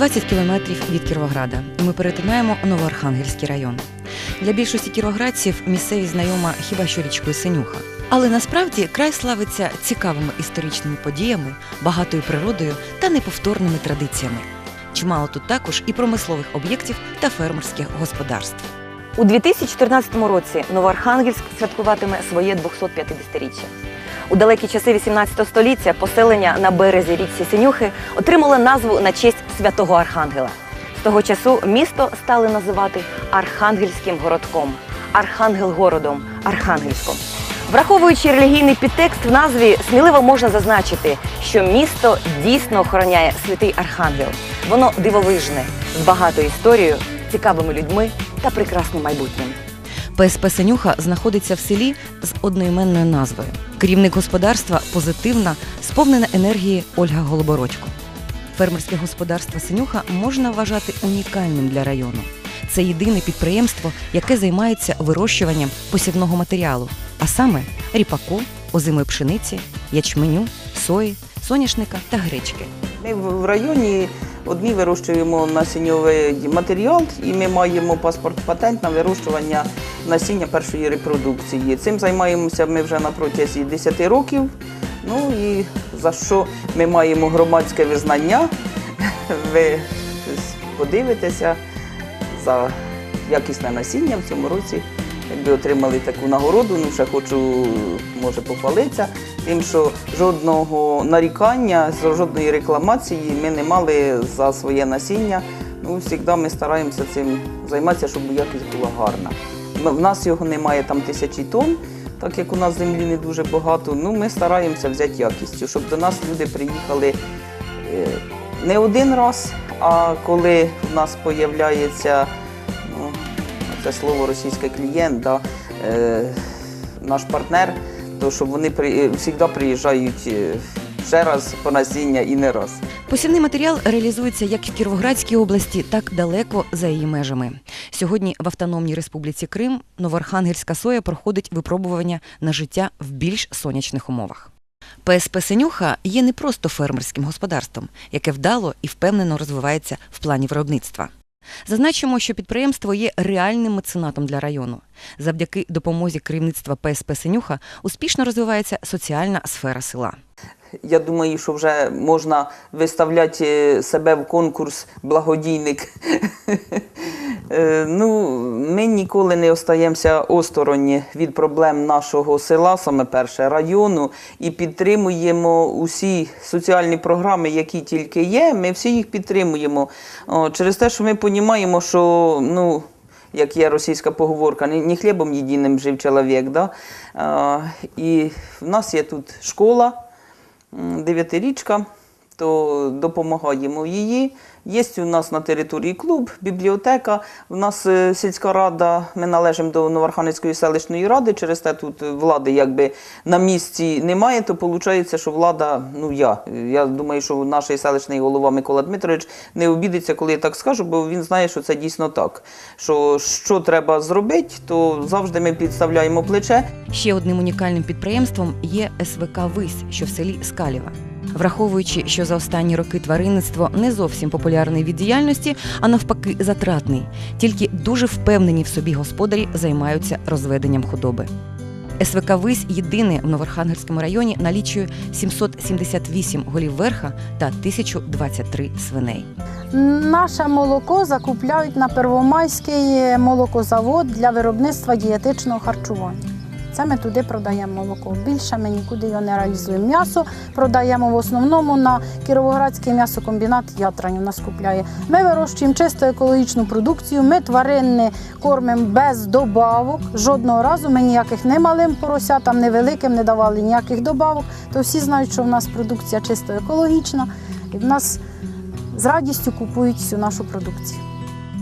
120 кілометрів від Кіровограда, ми перетинаємо Новоархангельський район. Для більшості кіровоградців місцевість знайома хіба що річкою Синюха. Але насправді край славиться цікавими історичними подіями, багатою природою та неповторними традиціями. Чимало тут також і промислових об'єктів та фермерських господарств. У 2014 році Новоархангельськ святкуватиме своє 250-річчя. У далекі часи 18 століття поселення на березі річці Синюхи отримало назву на честь святого Архангела. З того часу місто стали називати Архангельським городком, Архангелгородом, Архангельськом. Враховуючи релігійний підтекст в назві, сміливо можна зазначити, що місто дійсно охороняє святий Архангел. Воно дивовижне, з багатою історією, цікавими людьми та прекрасним майбутнім. ПСП Синюха знаходиться в селі з одноіменною назвою. Керівник господарства позитивна, сповнена енергії Ольга Голобородько. Фермерське господарство Синюха можна вважати унікальним для району. Це єдине підприємство, яке займається вирощуванням посівного матеріалу, а саме ріпаку, озимої пшениці, ячменю, сої, соняшника та гречки. Ми в районі одні вирощуємо насіннєвий матеріал, і ми маємо паспорт патент на вирощування насіння першої репродукції. Цим займаємося ми вже на протязі 10 років. Ну і за що ми маємо громадське визнання. Ви подивитеся за якісне насіння в цьому році. Якби отримали таку нагороду, ну ще хочу може похвалитися, тим, що жодного нарікання, жодної рекламації ми не мали за своє насіння. Ну, завжди ми стараємося цим займатися, щоб якість була гарна. В нас його немає там тисячі тонн, так як у нас землі не дуже багато. Ну, ми стараємося взяти якістю, щоб до нас люди приїхали е, не один раз, а коли в нас з'являється це слово російський клієнт, да, е, наш партнер, то щоб вони при, завжди приїжджають е, ще раз по насіння і не раз. Посівний матеріал реалізується як в Кіровоградській області, так далеко за її межами. Сьогодні в Автономній Республіці Крим Новоархангельська соя проходить випробування на життя в більш сонячних умовах. ПСП Синюха є не просто фермерським господарством, яке вдало і впевнено розвивається в плані виробництва. Зазначимо, що підприємство є реальним меценатом для району. Завдяки допомозі керівництва ПСП Синюха успішно розвивається соціальна сфера села. Я думаю, що вже можна виставляти е, себе в конкурс благодійник. Е, Ну, ми ніколи не остаємося осторонні від проблем нашого села, саме перше району, і підтримуємо усі соціальні програми, які тільки є. Ми всі їх підтримуємо. Через те, що ми розуміємо, що ну. Як є російська поговорка, не, хлібом єдиним жив чоловік. Да? А, і в нас є тут школа, дев'ятирічка, то допомагаємо її. Є у нас на території клуб, бібліотека. У нас е, сільська рада, ми належимо до Новоархангельської селищної ради, через те тут влади якби на місці немає, то виходить, що влада, ну я. Я думаю, що наш селищний голова Микола Дмитрович не обідеться, коли я так скажу, бо він знає, що це дійсно так. Що що треба зробити, то завжди ми підставляємо плече. Ще одним унікальним підприємством є СВК Вись, що в селі Скалєва. Враховуючи, що за останні роки тваринництво не зовсім популярний від діяльності, а навпаки, затратний. Тільки дуже впевнені в собі господарі займаються розведенням худоби. СВК Вись єдине в Новоархангельському районі налічує 778 голів верха та 1023 свиней. Наше молоко закупляють на Первомайський молокозавод для виробництва дієтичного харчування. Ми туди продаємо молоко. Більше ми нікуди його не реалізуємо. М'ясо продаємо в основному на Кіровоградський м'ясокомбінат Ятрань у нас купляє. Ми вирощуємо чисто екологічну продукцію. Ми тваринне кормимо без добавок. Жодного разу ми ніяких не малим поросятам, не великим не давали ніяких добавок. То всі знають, що в нас продукція чисто екологічна, і в нас з радістю купують всю нашу продукцію.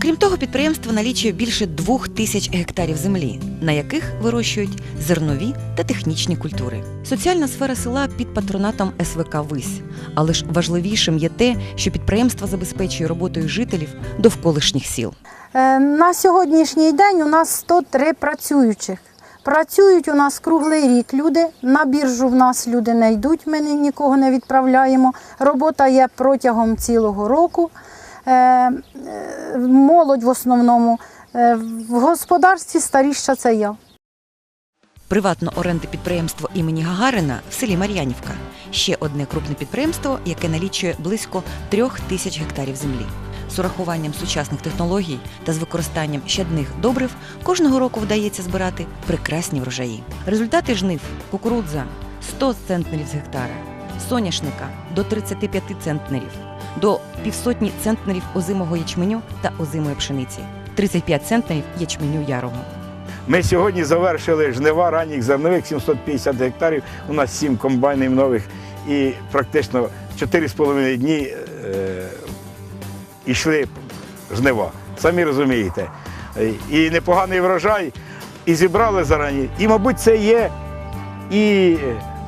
Крім того, підприємство налічує більше двох тисяч гектарів землі, на яких вирощують зернові та технічні культури. Соціальна сфера села під патронатом СВК Вись, але ж важливішим є те, що підприємство забезпечує роботою жителів довколишніх сіл. Е, На сьогоднішній день у нас 103 працюючих. Працюють у нас круглий рік люди. На біржу в нас люди не йдуть, ми ні- нікого не відправляємо. Робота є протягом цілого року. Е, е, молодь в основному. Е, В господарстві старіша це я. Приватно оренди підприємство імені Гагарина в селі Мар'янівка. Ще одне крупне підприємство, яке налічує близько трьох тисяч гектарів землі. З урахуванням сучасних технологій та з використанням щадних добрив кожного року вдається збирати прекрасні врожаї. Результати жнив кукурудза 100 центнерів з гектара, соняшника до 35 центнерів, до півсотні центнерів озимого ячменю та озимої пшениці, 35 центнерів ячменю ярого. Ми сьогодні завершили жнива ранніх зернових 750 гектарів. У нас 7 комбайнів нових і практично 4,5 дні е, йшли жнива. Самі розумієте. Е, І непоганий врожай, і зібрали зарані. І, мабуть, це є і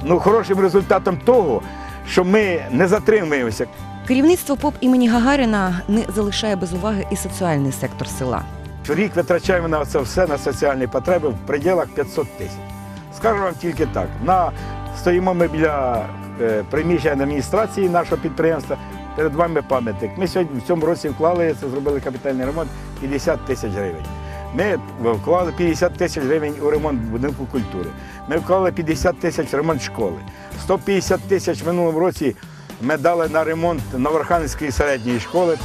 ну, хорошим результатом того, що ми не затримуємося. Керівництво ПОП імені Гагаріна не залишає без уваги і соціальний сектор села. Рік витрачаємо на це все на соціальні потреби в пределах 500 тисяч. Скажу вам тільки так: на стоїмо ми біля е, приміщення адміністрації нашого підприємства. Перед вами пам'ятник. Ми сьогодні в цьому році вклали це, зробили капітальний ремонт 50 тисяч гривень. Ми вклали 50 тисяч гривень у ремонт будинку культури. Ми вклали 50 тисяч ремонт школи. 150 тисяч в минулому році ми дали на ремонт Новорханської середньої школи.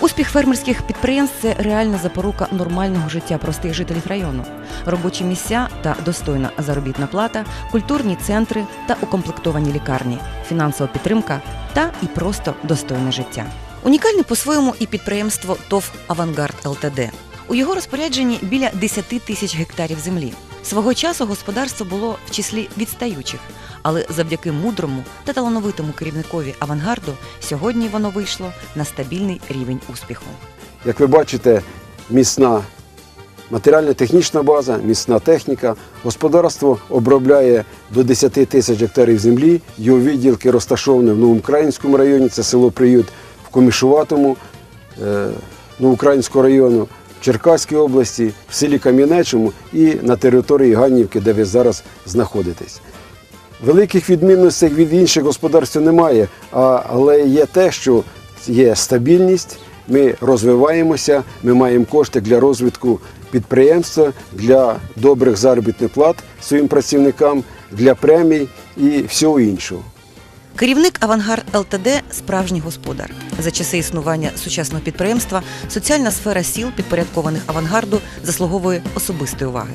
Успіх фермерських підприємств це реальна запорука нормального життя простих жителів району. Робочі місця та достойна заробітна плата, культурні центри та укомплектовані лікарні, фінансова підтримка та і просто достойне життя. Унікальне по-своєму і підприємство ТОВ Авангард ЛТД. У його розпорядженні біля 10 тисяч гектарів землі. Свого часу господарство було в числі відстаючих, але завдяки мудрому та талановитому керівникові авангарду сьогодні воно вийшло на стабільний рівень успіху. Як ви бачите, міцна матеріально-технічна база, міцна техніка. Господарство обробляє до 10 тисяч гектарів землі. Його відділки розташовані в Новоукраїнському районі, це село Приют, в Комішуватому е, Новоукраїнського району, Черкаській області, в селі Кам'янечому і на території Ганнівки, де ви зараз знаходитесь. Великих відмінностей від інших господарств немає, але є те, що є стабільність, ми розвиваємося, ми маємо кошти для розвитку підприємства, для добрих заробітних плат своїм працівникам, для премій і всього іншого. Керівник Авангард ЛТД справжній господар. За часи існування сучасного підприємства соціальна сфера сіл, підпорядкованих авангарду, заслуговує особистої уваги.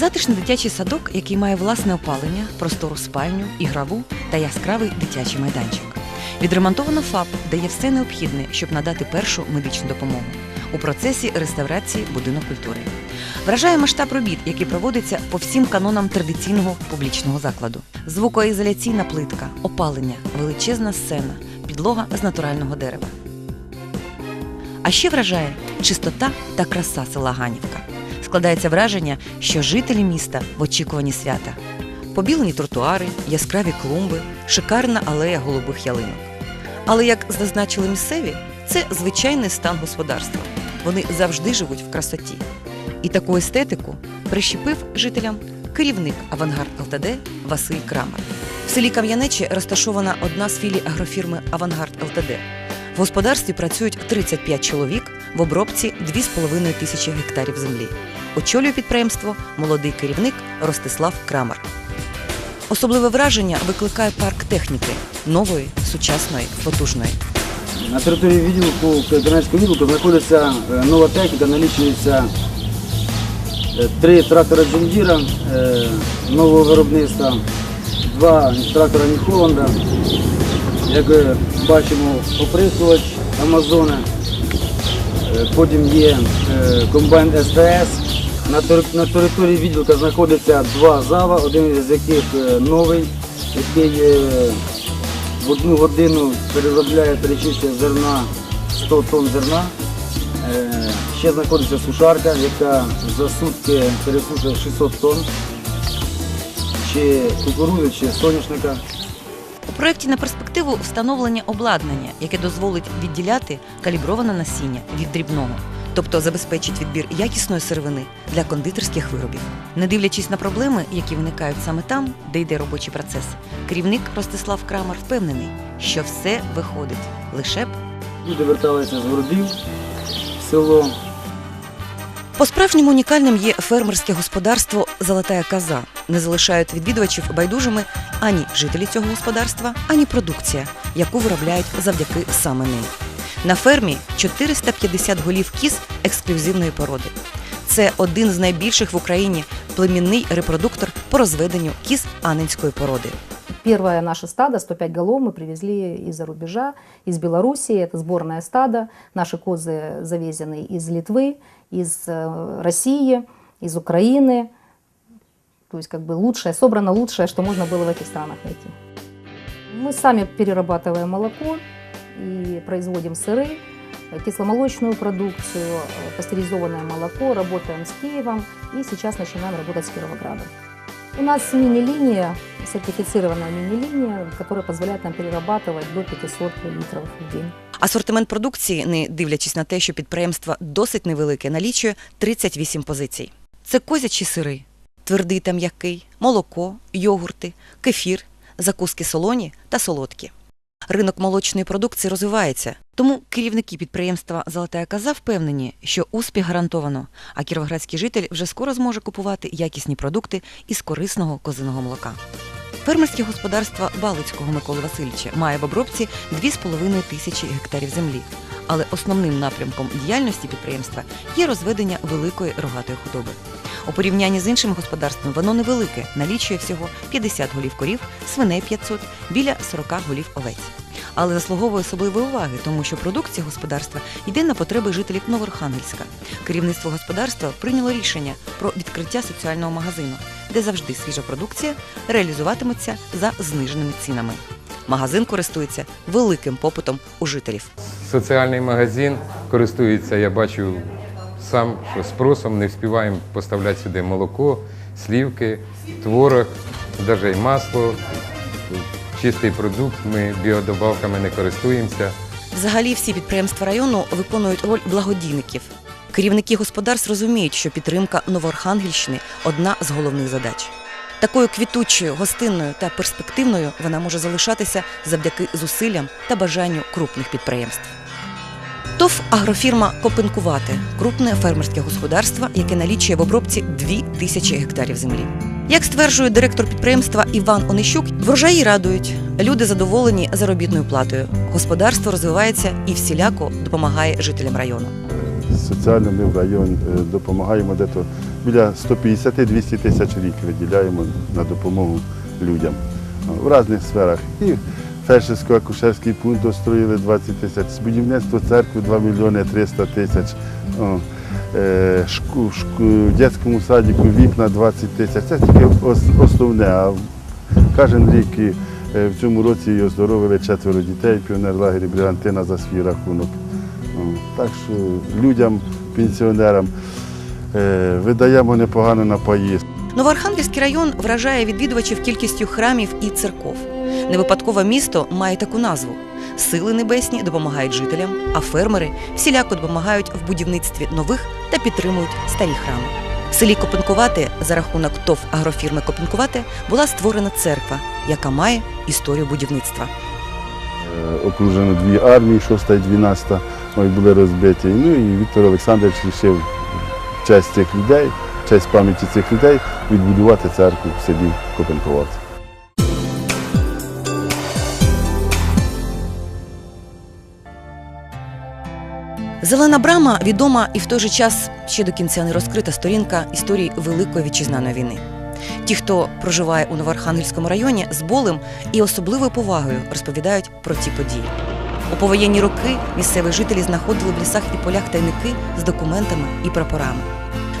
Затишний дитячий садок, який має власне опалення, простору спальню, ігрову та яскравий дитячий майданчик. Відремонтовано ФАП, де є все необхідне, щоб надати першу медичну допомогу. У процесі реставрації будинок культури. Вражає масштаб робіт, які проводяться по всім канонам традиційного публічного закладу. Звукоізоляційна плитка, опалення, величезна сцена, підлога з натурального дерева. А ще вражає чистота та краса села Ганівка. Складається враження, що жителі міста в очікуванні свята. Побілені тротуари, яскраві клумби, шикарна алея голубих ялинок. Але як зазначили місцеві, це звичайний стан господарства. Вони завжди живуть в красоті. І таку естетику прищепив жителям керівник Авангард ЛТД Василь Крамер. В селі Кам'янечі розташована одна з філій агрофірми Авангард ЛТД. В господарстві працюють 35 чоловік, в обробці 2,5 тисячі гектарів землі. Очолює підприємство молодий керівник Ростислав Крамер. Особливе враження викликає парк техніки нової, сучасної, потужної. На території відділку Донецького відділку знаходиться е, нова техніка, налічується е, три трактора Джондіра е, нового виробництва, два трактора Ніхоланда, як бачимо, оприскувач Амазона, потім є комбайн СТС. На, на території відділка знаходиться два зава, один з яких е, новий, який е, в одну годину переробляє, перечищує зерна 100 тонн зерна. Е, Ще знаходиться сушарка, яка за сутки пересушує 600 тонн чи кукурудзи, чи соняшника. У проєкті на перспективу встановлення обладнання, яке дозволить відділяти каліброване насіння від дрібного, тобто забезпечить відбір якісної сировини для кондитерських виробів. Не дивлячись на проблеми, які виникають саме там, де йде робочий процес, керівник Ростислав Крамер впевнений, що все виходить лише б Люди верталися з городів село. По-справжньому унікальним є фермерське господарство Золотая коза. Не залишають відвідувачів байдужими ані жителі цього господарства, ані продукція, яку виробляють завдяки саме ним. На фермі 450 голів кіз ексклюзивної породи. Це один з найбільших в Україні племінний репродуктор по розведенню кіз анинської породи. Первое наше стадо, 105 голов, мы привезли из-за рубежа, из Белоруссии. Это сборное стадо. Наши козы завезены из Литвы, из э, России, из Украины. То есть как бы лучшее, собрано лучшее, что можно было в этих странах найти. Мы сами перерабатываем молоко и производим сыры, э, кисломолочную продукцию, э, пастеризованное молоко, работаем с Киевом и сейчас начинаем работать с Кировоградом. У нас мини-линия, сертифицированная мини-линия, которая позволяет нам перерабатывать до 500 литров в день. Асортимент продукції, не дивлячись на те, що підприємство досить невелике, налічує 38 позицій. Це козячі сири, твердий та м'який, молоко, йогурти, кефір, закуски солоні та солодкі. Ринок молочної продукції розвивається, тому керівники підприємства Золотая Каза впевнені, що успіх гарантовано, а кіровоградський житель вже скоро зможе купувати якісні продукти із корисного козиного молока. Фермерське господарство Балицького Миколи Васильовича має в обробці 2,5 тисячі гектарів землі. Але основним напрямком діяльності підприємства є розведення великої рогатої худоби. У порівнянні з іншим господарством воно невелике, налічує всього 50 голів корів, свиней 500, біля 40 голів овець. Але заслуговує особливої уваги, тому що продукція господарства йде на потреби жителів Новорхангельська. Керівництво господарства прийняло рішення про відкриття соціального магазину, де завжди свіжа продукція реалізуватиметься за зниженими цінами. Магазин користується великим попитом у жителів. Соціальний магазин користується, я бачу сам, що спросом не встигаємо поставляти сюди молоко, слівки, творог, навіть масло, чистий продукт. Ми біодобавками не користуємося. Взагалі всі підприємства району виконують роль благодійників. Керівники господарств розуміють, що підтримка Новоархангельщини одна з головних задач. Такою квітучою, гостинною та перспективною вона може залишатися завдяки зусиллям та бажанню крупних підприємств. ТОВ агрофірма Копенкувати крупне фермерське господарство, яке налічує в обробці 2 тисячі гектарів землі. Як стверджує директор підприємства Іван Онищук, врожаї радують, люди задоволені заробітною платою. Господарство розвивається і всіляко допомагає жителям району. Соціально ми в район е, допомагаємо десь біля 150-200 тисяч рік виділяємо на допомогу людям в різних сферах. І фельдшерсько-акушерський пункт достроїли 20 тисяч, будівництво церкви 2 мільйони 300 тисяч. В дитячому садіку вікна 20 тисяч. Це тільки основне. А кожен рік в цьому році оздоровили четверо дітей в піонерлагері Бригантина за свій рахунок. Так що людям, пенсіонерам видаємо непогано на поїзд. Новоархангельський район вражає відвідувачів кількістю храмів і церков. Не випадково місто має таку назву. Сили небесні допомагають жителям, а фермери всіляко допомагають в будівництві нових та підтримують старі храми. В селі Копенкувате за рахунок ТОВ агрофірми Копенкувате була створена церква, яка має історію будівництва. Е, Окружено дві армії, 6 і 12 ой, були розбиті. Ну і Віктор Олександрович вирішив в честь цих людей, честь пам'яті цих людей відбудувати церкву в селі Копенковат. Зелена брама відома і в той же час ще до кінця не розкрита сторінка історії Великої вітчизнаної війни. Ті, хто проживає у Новоархангельському районі, з болем і особливою повагою розповідають про ці події. У повоєнні роки місцеві жителі знаходили в лісах і полях тайники з документами і прапорами.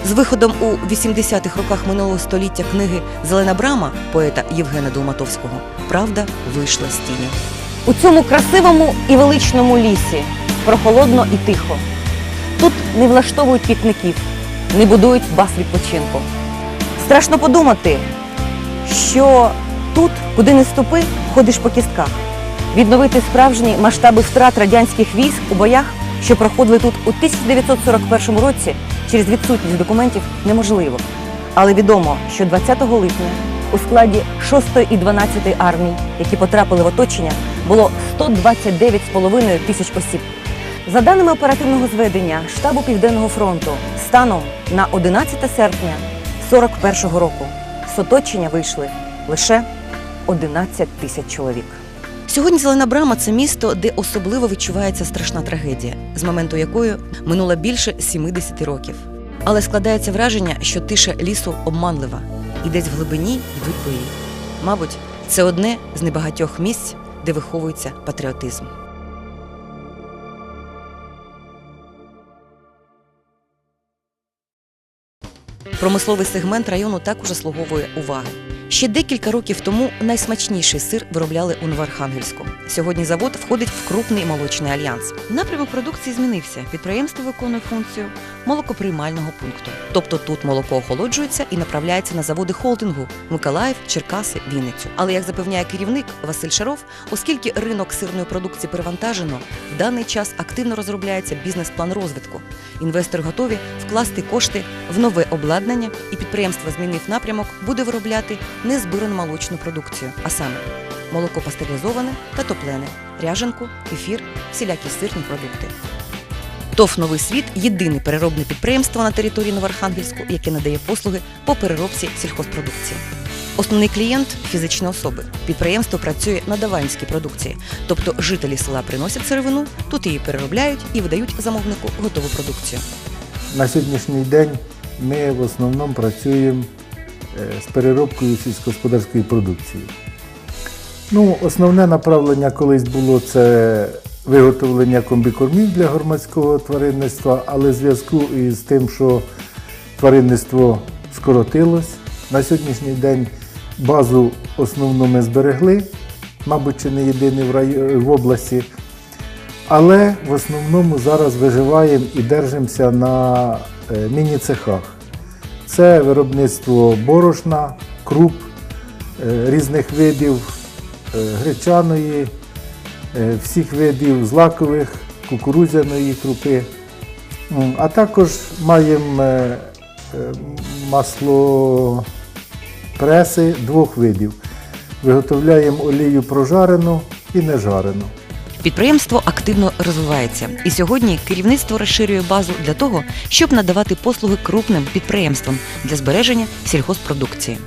З виходом у 80-х роках минулого століття книги Зелена брама поета Євгена Долматовського Правда вийшла з тіні. У цьому красивому і величному лісі прохолодно і тихо. Тут не влаштовують пікників, не будують баз відпочинку. Страшно подумати, що тут, куди не ступи, ходиш по кістках. Відновити справжні масштаби втрат радянських військ у боях, що проходили тут у 1941 році через відсутність документів, неможливо. Але відомо, що 20 липня у складі 6 і 12 армій, які потрапили в оточення, було 129,5 тисяч осіб. За даними оперативного зведення штабу Південного фронту, станом на 11 серпня 41-го року з оточення вийшли лише 11 тисяч чоловік. Сьогодні Зелена Брама це місто, де особливо відчувається страшна трагедія, з моменту якої минуло більше 70 років. Але складається враження, що тиша лісу обманлива, і десь в глибині йдуть бої. Мабуть, це одне з небагатьох місць, де виховується патріотизм. Промисловий сегмент району також заслуговує уваги. Ще декілька років тому найсмачніший сир виробляли у Новоархангельську. Сьогодні завод входить в крупний молочний альянс. Напрямок продукції змінився. Підприємство виконує функцію молокоприймального пункту. Тобто тут молоко охолоджується і направляється на заводи холдингу Миколаїв, Черкаси, Вінницю. Але як запевняє керівник Василь Шаров, оскільки ринок сирної продукції перевантажено, в даний час активно розробляється бізнес-план розвитку. Інвестори готові вкласти кошти в нове обладнання, і підприємство змінив напрямок, буде виробляти незбирану молочну продукцію, а саме молоко пастеризоване та топлене, ряженку, кефір, всілякі сирні продукти. ТОВ Новий світ єдине переробне підприємство на території Новоархангельську, яке надає послуги по переробці сільхозпродукції. Основний клієнт фізичні особи. Підприємство працює на даванській продукції, тобто жителі села приносять сировину, тут її переробляють і видають замовнику готову продукцію. На сьогоднішній день ми в основному працюємо е, з переробкою сільськогосподарської продукції. Ну, основне направлення колись було це виготовлення комбікормів для громадського тваринництва, але в зв'язку із тим, що тваринництво скоротилось, на сьогоднішній день базу основну ми зберегли, мабуть, чи не єдиний в, рай... в області. Але в основному зараз виживаємо і держимося на е, міні-цехах. Це виробництво борошна, круп, е, різних видів е, гречаної, всіх видів злакових, кукурудзяної крупи. А також маємо е, е, маслопреси двох видів. Виготовляємо олію прожарену і нежарену. Підприємство активно розвивається, і сьогодні керівництво розширює базу для того, щоб надавати послуги крупним підприємствам для збереження сільгоспродукції.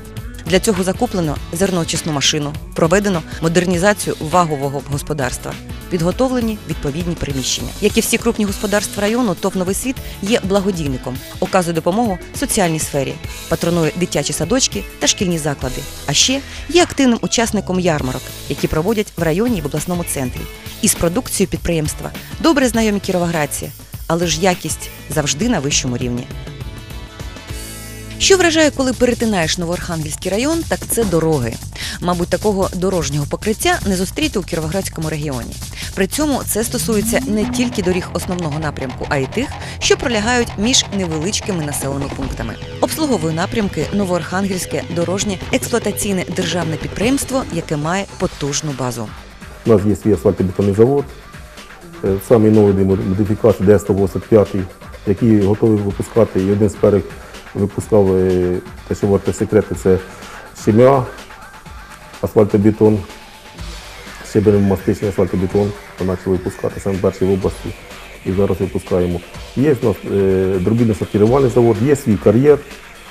Для цього закуплено зерноочисну машину, проведено модернізацію вагового господарства, підготовлені відповідні приміщення. Як і всі крупні господарства району, ТОВ «Новий світ» є благодійником, оказує допомогу соціальній сфері, патронує дитячі садочки та шкільні заклади. А ще є активним учасником ярмарок, які проводять в районі і в обласному центрі. Із продукцією підприємства добре знайомі кіровоградці, але ж якість завжди на вищому рівні. Що вражає, коли перетинаєш Новоархангельський район, так це дороги. Мабуть, такого дорожнього покриття не зустріти у Кіровоградському регіоні. При цьому це стосується не тільки доріг основного напрямку, а й тих, що пролягають між невеличкими населеними пунктами. Обслуговує напрямки Новоархангельське дорожнє експлуатаційне державне підприємство, яке має потужну базу. У нас є свій асфальтобетонний завод, е, самий новий модифікацій Д-185, який готовий випускати. І один з перших випускав е, те, що варте секрети, це щем'я, асфальтобетон, щебенемастичний асфальтобетон. Почали випускати саме перший в області і зараз випускаємо. Є у нас е, дробільно-сортирувальний завод, є свій кар'єр.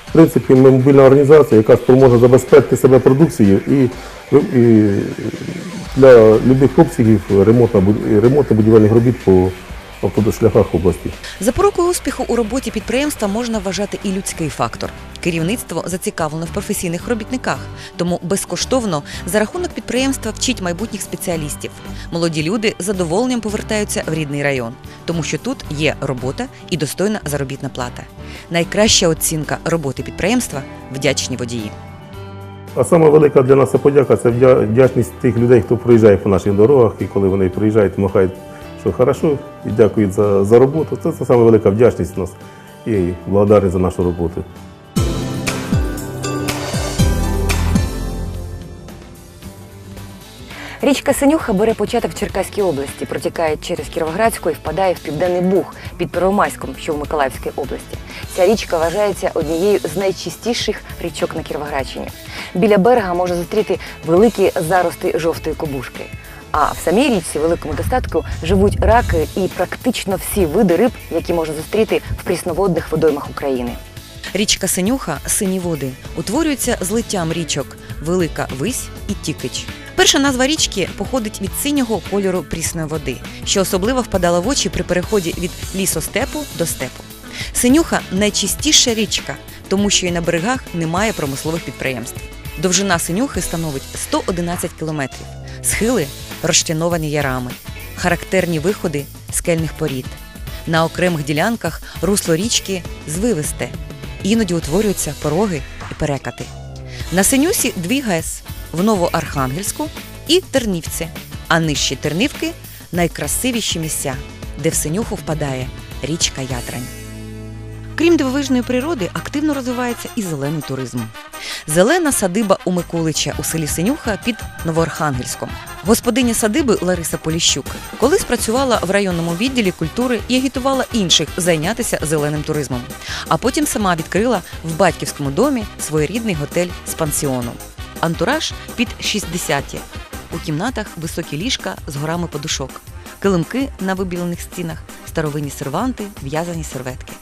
В принципі, ми мобільна організація, яка спроможна забезпечити себе продукцією і, і для будь-яких обсягів ремонтно- ремонтно-будівельних робіт по автошляхах області. Запорукою успіху у роботі підприємства можна вважати і людський фактор. Керівництво зацікавлено в професійних робітниках, тому безкоштовно за рахунок підприємства вчить майбутніх спеціалістів. Молоді люди з задоволенням повертаються в рідний район, тому що тут є робота і достойна заробітна плата. Найкраща оцінка роботи підприємства вдячні водії. А саме велика для нас подяка це вдячність тих людей, хто проїжджає по наших дорогах, і коли вони приїжджають, махають, що хорошо, і дякують за, за роботу. Це, це саме велика вдячність у нас і благодарність за нашу роботу. Річка Синюха бере початок в Черкаській області, протікає через Кіровоградську і впадає в південний Буг під Первомайськом, що в Миколаївській області. Ця річка вважається однією з найчистіших річок на Кіровоградщині. Біля берега можна зустріти великі зарости жовтої кобушки. А в самій річці великому достатку живуть раки і практично всі види риб, які можна зустріти в прісноводних водоймах України. Річка Синюха сині води утворюється злиттям річок Велика Вись і Тікич. Перша назва річки походить від синього кольору прісної води, що особливо впадала в очі при переході від лісостепу до степу. Синюха найчистіша річка, тому що і на берегах немає промислових підприємств. Довжина синюхи становить 111 кілометрів, схили розчленовані ярами, характерні виходи скельних порід. На окремих ділянках русло річки звивисте, іноді утворюються пороги і перекати. На Синюсі дві ГЕС в Новоархангельську і Тернівці, а нижчі Тернівки найкрасивіші місця, де в Синюху впадає річка Ятрань. Крім дивовижної природи, активно розвивається і зелений туризм. Зелена садиба у Миколича у селі Синюха під Новоархангельськом. Господиня садиби Лариса Поліщук колись працювала в районному відділі культури і агітувала інших зайнятися зеленим туризмом. А потім сама відкрила в батьківському домі своєрідний готель з пансіоном. Антураж під 60 У кімнатах високі ліжка з горами подушок, килимки на вибілених стінах, старовинні серванти, в'язані серветки.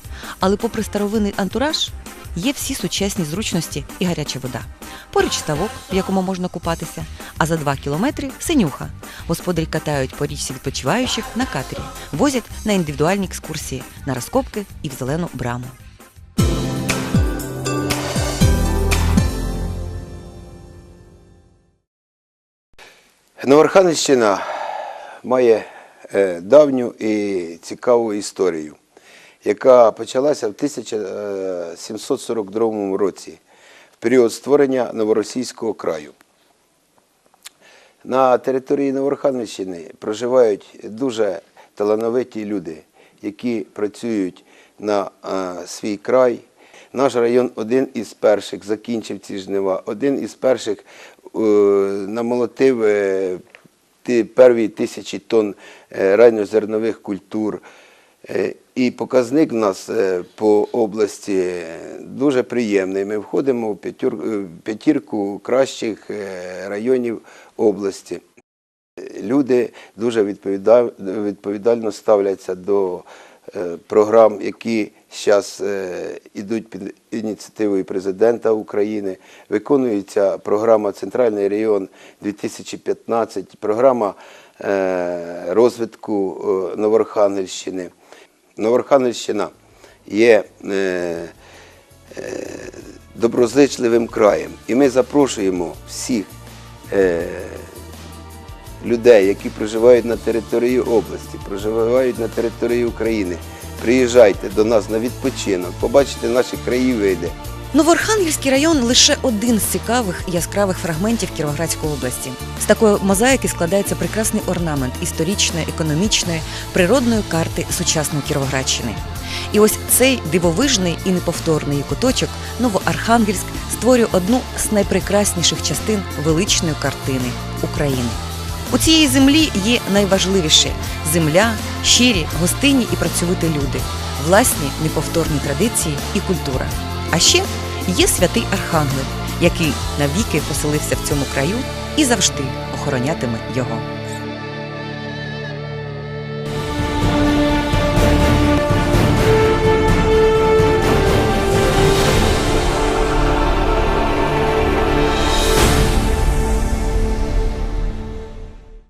Але попри старовинний антураж, є всі сучасні зручності і гаряча вода. Поруч ставок, в якому можна купатися, а за два кілометри синюха. Господарі катають по річці відпочиваючих на катері, возять на індивідуальні екскурсії, на розкопки і в зелену браму. Новоархангельщина має е, давню і цікаву історію, яка почалася в 1742 році, в період створення Новоросійського краю. На території Новорханівщини проживають дуже талановиті люди, які працюють на е, свій край. Наш район один із перших закінчив ці жнива, один із перших е, намолотив е, перві тисячі тонн е, ранньозернових культур. І показник в нас е, по області дуже приємний. Ми входимо в е, п'ятірку кращих е, районів області. Люди дуже відповідально ставляться до програм, які зараз йдуть під ініціативою президента України. Виконується програма Центральний район 2015, програма розвитку Новорхангельщини. Новорхангельщина є е, е, доброзичливим краєм. І ми запрошуємо всіх е, людей, які проживають на території області, проживають на території України. Приїжджайте до нас на відпочинок, побачите наші краєвиди. Новоархангельський район лише один з цікавих яскравих фрагментів Кіровоградської області. З такої мозаїки складається прекрасний орнамент історичної, економічної, природної карти сучасної Кіровоградщини. І ось цей дивовижний і неповторний куточок Новоархангельськ створює одну з найпрекрасніших частин величної картини України. У цієї землі є найважливіше земля, щирі, гостинні і працьовиті люди, власні неповторні традиції і культура. А ще є святий Архангел, який навіки поселився в цьому краю і завжди охоронятиме його.